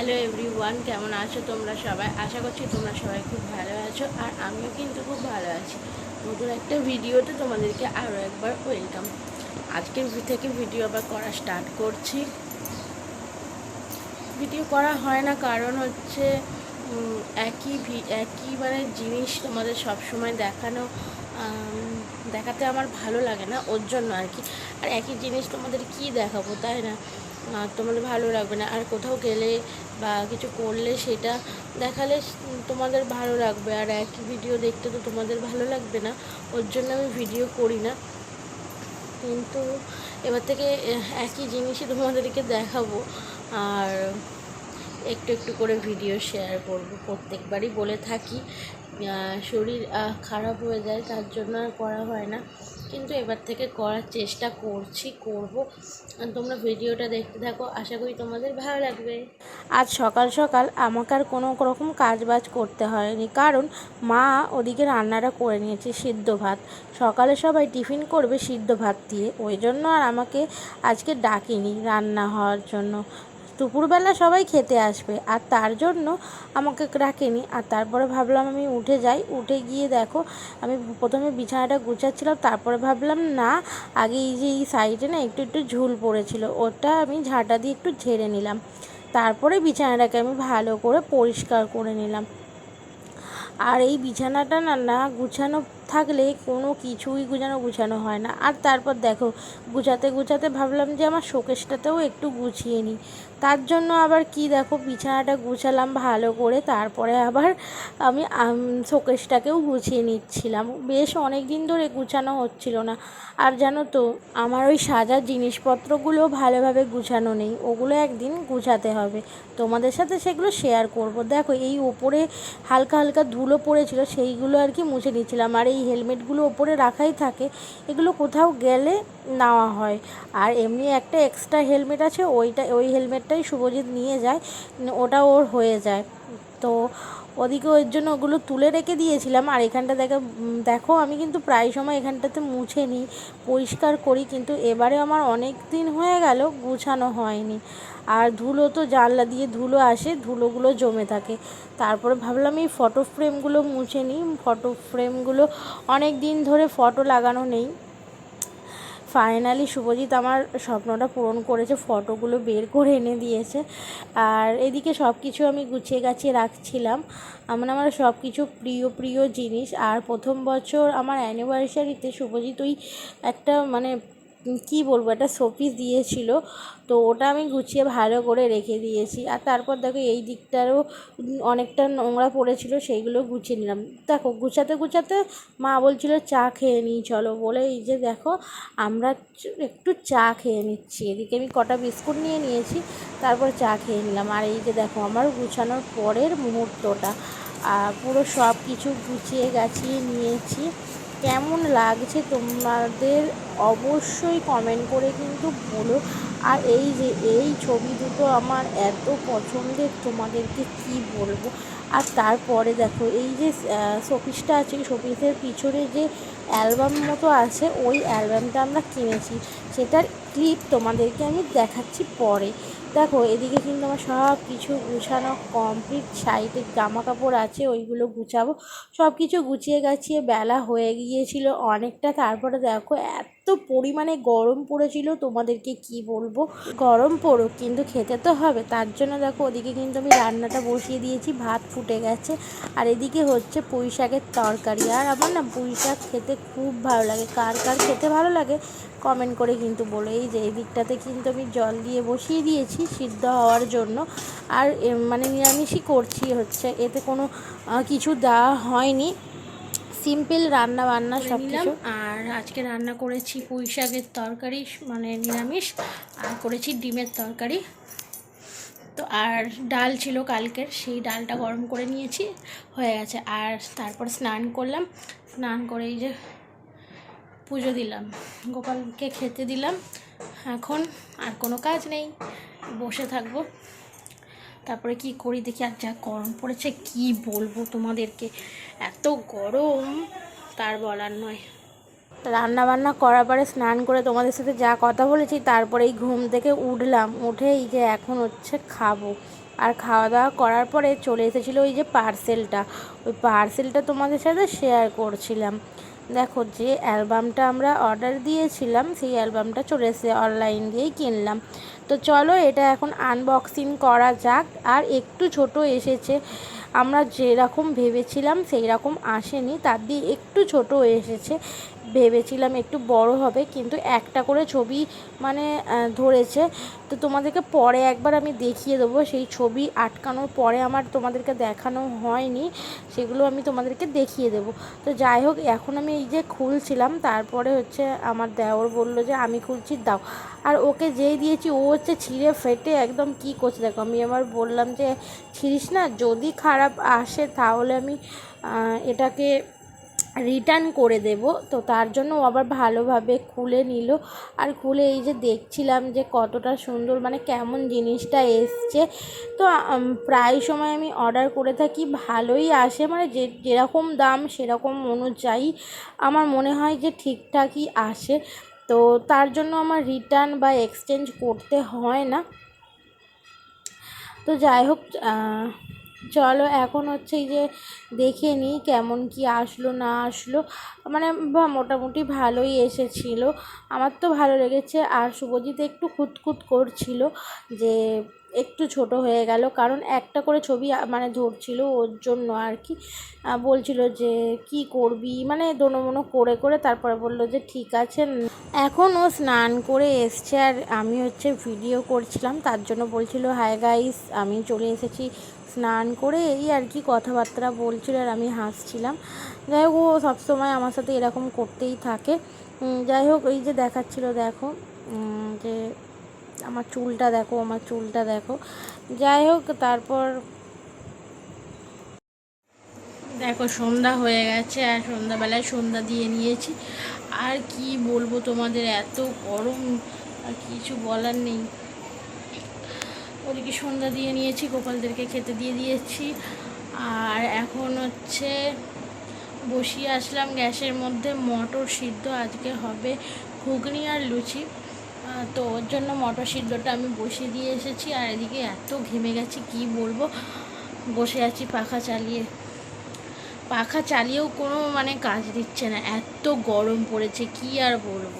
Hello everyone, কেমন আছো তোমরা সবাই? আশা করছি তোমরা সবাই খুব ভালো আছো আর আমিও কিন্তু খুব ভালো আছি। নতুন একটা ভিডিওতে তোমাদেরকে আরও একবার ওয়েলকাম আজকের থেকে ভিডিও আবার করা স্টার্ট করছি। ভিডিও করা হয় না, কারণ হচ্ছে একই একই মানে জিনিস তোমাদের সব সময় দেখানো দেখাতে আমার ভালো লাগে না, ওর জন্য আর কি। আর একই জিনিস তোমাদের কি দেখাবো, তাই না? তোমাদের ভালো লাগবে না। আর কোথাও গেলে বা কিছু করলে সেটা দেখালে তোমাদের ভালো লাগবে। আর একই ভিডিও দেখতে তো তোমাদের ভালো লাগবে না। ওর জন্য আমি ভিডিও করি না। কিন্তু এবার থেকে একই জিনিসই তোমাদেরকে দেখাবো। আর একটু একটু করে ভিডিও শেয়ার করব। প্রত্যেকবারই বলে থাকি শরীর খারাপ হয়ে যায়, তার জন্য আর করা হয় না। কিন্তু এবার থেকে করার চেষ্টা করছি, করব। তোমরা ভিডিওটা দেখতে থাকো, আশা করি তোমাদের ভালো লাগবে। আজ সকাল সকাল আমাকে আর কোনো রকম কাজ বাজ করতে হয়নি, কারণ মা ওদিকে রান্নাটা করে নিয়েছে সিদ্ধ ভাত। সকালে সবাই টিফিন করবে সিদ্ধ ভাত দিয়ে, ওই জন্য আর আমাকে আজকে ডাকিনি রান্না হওয়ার জন্য। দুপুরবেলা সবাই খেতে আসবে, আর তার জন্য আমাকে রাখেনি। আর তারপরে ভাবলাম আমি উঠে যাই। উঠে গিয়ে দেখো, আমি প্রথমে বিছানাটা গুছাচ্ছিলাম, তারপরে ভাবলাম, না, আগে এই যে এই সাইডে না একটু একটু ঝুল পড়েছিল, ওটা আমি ঝাঁটা দিয়ে একটু ঝেড়ে নিলাম। তারপরে বিছানাটাকে আমি ভালো করে পরিষ্কার করে নিলাম। আর এই বিছানাটা না না গুছানো থাকলে কোনো কিছুই গুছানো গুছানো হয় না। আর তারপর দেখো, গুছাতে গুছাতে ভাবলাম যে আমার শোকেসটাতেও একটু গুছিয়ে নিই। তার জন্য আবার কি দেখো, বিছানাটা গুছালাম ভালো করে, তারপরে আবার আমি শোকেসটাকেও গুছিয়ে নিচ্ছিলাম। বেশ অনেক দিন ধরে গুছানো হচ্ছিল না। আর জানো তো, আমার ওই সাজার জিনিসপত্রগুলো ভালোভাবে গুছানো নেই। ওগুলো একদিন গুছাতে হবে। তোমাদের সাথে সেগুলো শেয়ার করব। দেখো, এই ওপরে হালকা হালকা ধুলো পড়েছিল, সেইগুলো আর কি মুছে নিচ্ছিলাম। আর এই হেলমেটগুলো ওপরে রাখাই থাকে, এগুলো কোথাও গেলে নেওয়া হয়। আর এমনি একটা এক্সট্রা হেলমেট আছে, ওইটা, ওই হেলমেটটাই শুভজিৎ নিয়ে যায়, ওটা ওর হয়ে যায়। তো ওদিকে ওর জন্য ওগুলো তুলে রেখে দিয়েছিলাম। আর এখানটা দেখো দেখো, আমি কিন্তু প্রায় সময় এখানটাতে মুছে নিই পরিষ্কার করি, কিন্তু এবারে আমার অনেক দিন হয়ে গেল গুছানো হয়নি। আর ধুলো তো জানলা দিয়ে ধুলো আসে, ধুলোগুলো জমে থাকে। তারপরে ভাবলাম এই ফটো ফ্রেমগুলো মুছে নিই ফটো ফ্রেমগুলো অনেক দিন ধরে ফটো লাগানো নেই। ফাইনালি শুভজিৎ আমার স্বপ্নটা পূরণ করেছে, ফটোগুলো বের করে এনে দিয়েছে। আর এদিকে সব কিছু আমি গুছিয়ে গাছিয়ে রাখছিলাম। আমার আমার সব কিছু প্রিয় প্রিয় জিনিস। আর প্রথম বছর আমার অ্যানিভার্সারিতে শুভজিৎ ওই একটা মানে কি বলব, একটা শোপিস দিয়েছিল। তো ওটা আমি গুছিয়ে ভালো করে রেখে দিয়েছি। আর তারপর দেখো, এই দিকটারও অনেকটা নোংরা পড়েছিল, সেইগুলো গুছিয়ে নিলাম। দেখো, গুছাতে গুছাতে মা বলছিল, চা খেয়ে নিই, চলো। বলে, এই যে দেখো, আমরা একটু চা খেয়ে নিচ্ছি। এদিকে আমি কটা বিস্কুট নিয়ে নিয়েছি, তারপর চা খেয়ে নিলাম। আর এই যে দেখো, আমার গুছানোর পরের মুহূর্তটা। পুরো সব কিছু গুছিয়ে গাছিয়ে নিয়েছি। কেমন লাগছে তোমাদের অবশ্যই কমেন্ট করে কিন্তু বলো। আর এই যে, এই ছবি দুটো আমার এত পছন্দের, তোমাদেরকে কি বলব? আর তারপরে দেখো, এই যে শোপিসটা আছে, শোপিসের পিছনে যে অ্যালবাম মতো আছে, ওই অ্যালবামটা আমরা কিনেছি। সেটার ক্লিপ তোমাদেরকে আমি দেখাচ্ছি পরে। দেখো, এদিকে কিন্তু আমার সব কিছু গুছানো কমপ্লিট সাইডে জামা কাপড় আছে, ওইগুলো গুছাবো। সব কিছু গুছিয়ে গাছিয়ে বেলা হয়ে গিয়েছিল অনেকটা। তারপরে দেখো, এত পরিমাণে গরম পড়েছিল, তোমাদেরকে কি বলব? গরম পড়ুক, কিন্তু খেতে তো হবে। তার জন্য দেখো, ওদিকে কিন্তু আমি রান্নাটা বসিয়ে দিয়েছি, ভাত ফুটে গেছে। আর এদিকে হচ্ছে পুঁই শাকের তরকারি। আর আমার না পুঁই শাক খেতে খুব ভালো লাগে। কার কার খেতে ভালো লাগে কমেন্ট করে কিন্তু বলো। এই যে, এই দিকটাতে কিন্তু আমি জল দিয়ে বসিয়ে দিয়েছি সিদ্ধ হওয়ার জন্য। আর মানে নিরামিষই করছি হচ্ছে। এতে কোনো কিছু দেওয়া হয়নি। সিম্পল রান্না বান্না সব কিছু। আর আজকে রান্না করেছি পুঁই শাকের তরকারি মানে নিরামিষ আর করেছি ডিমের তরকারি। তো আর ডাল ছিল কালকের সেই ডালটা গরম করে নিয়েছি হয়ে গেছে। আর তারপর স্নান করলাম। স্নান করে এই যে পুজো দিলাম। গোপালকে খেতে দিলাম। এখন আর কোনো কাজ নেই। বসে থাকব। তারপরে কি করি দেখি আর যা গরম পড়েছে, কি বলব তোমাদেরকে? এত গরম, তার বলার নয়। রান্না বান্না করার পরে স্নান করে তোমাদের সাথে যা কথা বলেছি, তারপরেই ঘুম থেকে উঠলাম। উঠে এই যে এখন হচ্ছে খাব। আর খাওয়া দাওয়া করার পরে চলে এসেছিল ওই যে পার্সেলটা ওই পার্সেলটা তোমাদের সাথে শেয়ার করছিলাম। দেখো যে অ্যালবামটা আমরা অর্ডার দিয়েছিলাম, সেই অ্যালবামটা চলে এসে অনলাইন দিয়েই কিনলাম। তো চলো এটা এখন আনবক্সিং করা যাক। আর একটু ছোট এসেছে আমরা যেরকম ভেবেছিলাম সেই রকম আসেনি। তার দিয়ে একটু ছোট এসেছে। ভেবেছিলাম একটু বড় হবে, কিন্তু একটা করে ছবি মানে ধরেছে। তো তোমাদেরকে পরে একবার আমি দেখিয়ে দেবো। সেই ছবি আটকানোর পরে আমার তোমাদেরকে দেখানো হয়নি, সেগুলো আমি তোমাদেরকে দেখিয়ে দেবো। তো যাই হোক, এখন আমি এই যে খুলছিলাম, তারপরে হচ্ছে আমার দেওর বলল যে, আমি খুলছি, দাও। আর ওকে যেই দিয়েছি, ও হচ্ছে ছিঁড়ে ফেটে একদম কি করছে? দেখো, আমি আবার বললাম যে, ছিঁড়িস না? যদি খারাপ আসে, তাহলে আমি এটাকে রিটার্ন করে দেব। তো তার জন্য আবার ভালোভাবে খুলে নিল। আর খুলে এই যে দেখছিলাম যে কতটা সুন্দর মানে কেমন জিনিসটা এসছে। তো প্রায় সময় আমি অর্ডার করে থাকি, ভালোই আসে। মানে যে, যেরকম দাম, সেরকম অনুযায়ী আমার মনে হয় যে ঠিকঠাকই আসে। তো তার জন্য আমার রিটার্ন বা এক্সচেঞ্জ করতে হয় না। তো যাই হোক চলো এখন হচ্ছে এই যে দেখে নিই কেমন কি আসলো, না আসলো। মানে মোটামুটি ভালোই এসেছিল। আমার তো ভালো লেগেছে। আর শুভজিৎ একটু খুঁতখুত করছিল যে একটু ছোট হয়ে গেল। কারণ একটা করে ছবি মানে ধরছিল ওর জন্য আর কি। বলছিল যে, কি করবি? মানে দোনো করে করে তারপরে বলল যে, ঠিক আছে। এখন ও স্নান করে এসছে আর আমি হচ্ছে ভিডিও করছিলাম। তার জন্য বলছিল হাই গাইস আমি চলে এসেছি। স্নান করে এই আর কি কথাবার্তা বলছিল আর আমি হাসছিলাম। যাই হোক, ও সবসময় আমার সাথে এরকম করতেই থাকে। যাই হোক, এই যে দেখাচ্ছিল, দেখো যে আমার চুলটা দেখো, আমার চুলটা দেখো। যাই হোক, তারপর দেখো, সন্ধ্যা হয়ে গেছে আর সন্ধ্যাবেলায় সন্ধ্যা দিয়ে নিয়েছি। আর কি বলব তোমাদের, এত গরম, আর কিছু বলার নেই। ওদিকে সন্ধ্যা দিয়ে নিয়েছি, গোপালদেরকে খেতে দিয়ে দিয়েছি। আর এখন হচ্ছে বসিয়ে আসলাম গ্যাসের মধ্যে, মটর সিদ্ধ আজকে হবে, ঘুগনি আর লুচি। তো ওর জন্য মটর সিদ্ধটা আমি বসে দিয়ে এসেছি, আর এদিকে এত ঘেমে গেছি, কি বলব? বসে আছি পাখা চালিয়ে। পাখা চালিয়েও কোনো মানে কাজ দিচ্ছে না, এত গরম পড়েছে, কি আর বলব?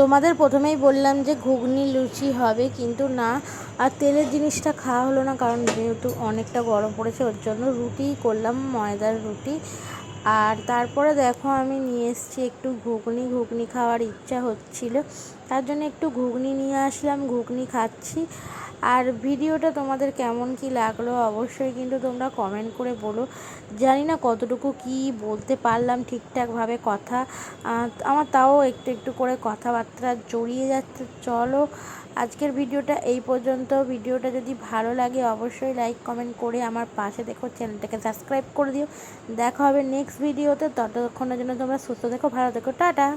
তোমাদের প্রথমেই বললাম যে ঘুগনি লুচি হবে, কিন্তু না, আর তেলের জিনিসটা খাওয়া হলো না, কারণ যেহেতু অনেকটা গরম পড়েছে, ওর জন্য রুটিই করলাম, ময়দার রুটি। আর তারপরে দেখো, আমি নিয়ে এসেছি একটু ঘুগনি ঘুগনি খাওয়ার ইচ্ছা হচ্ছিল। তার জন্য একটু ঘুগনি নিয়ে আসলাম, ঘুগনি খাচ্ছি। আর ভিডিওটা তোমাদের কেমন কি লাগল অবশ্যই কিন্তু তোমরা কমেন্ট করে বলো। জানি না কতটুকু কি বলতে পারলাম ঠিকঠাকভাবে কথা। আমার তাও একটু একটু করে কথাবার্তা জড়িয়ে যাচ্ছে। চলো, আজকের ভিডিওটা এই পর্যন্ত। ভিডিওটা যদি ভালো লাগে অবশ্যই লাইক কমেন্ট করে আমার পাশে দেখো চ্যানেলটাকে সাবস্ক্রাইব করে দিও। দেখা হবে নেক্সট ভিডিওতে ততক্ষণের জন্য তোমরা সুস্থ দেখো ভালো দেখো টাটা!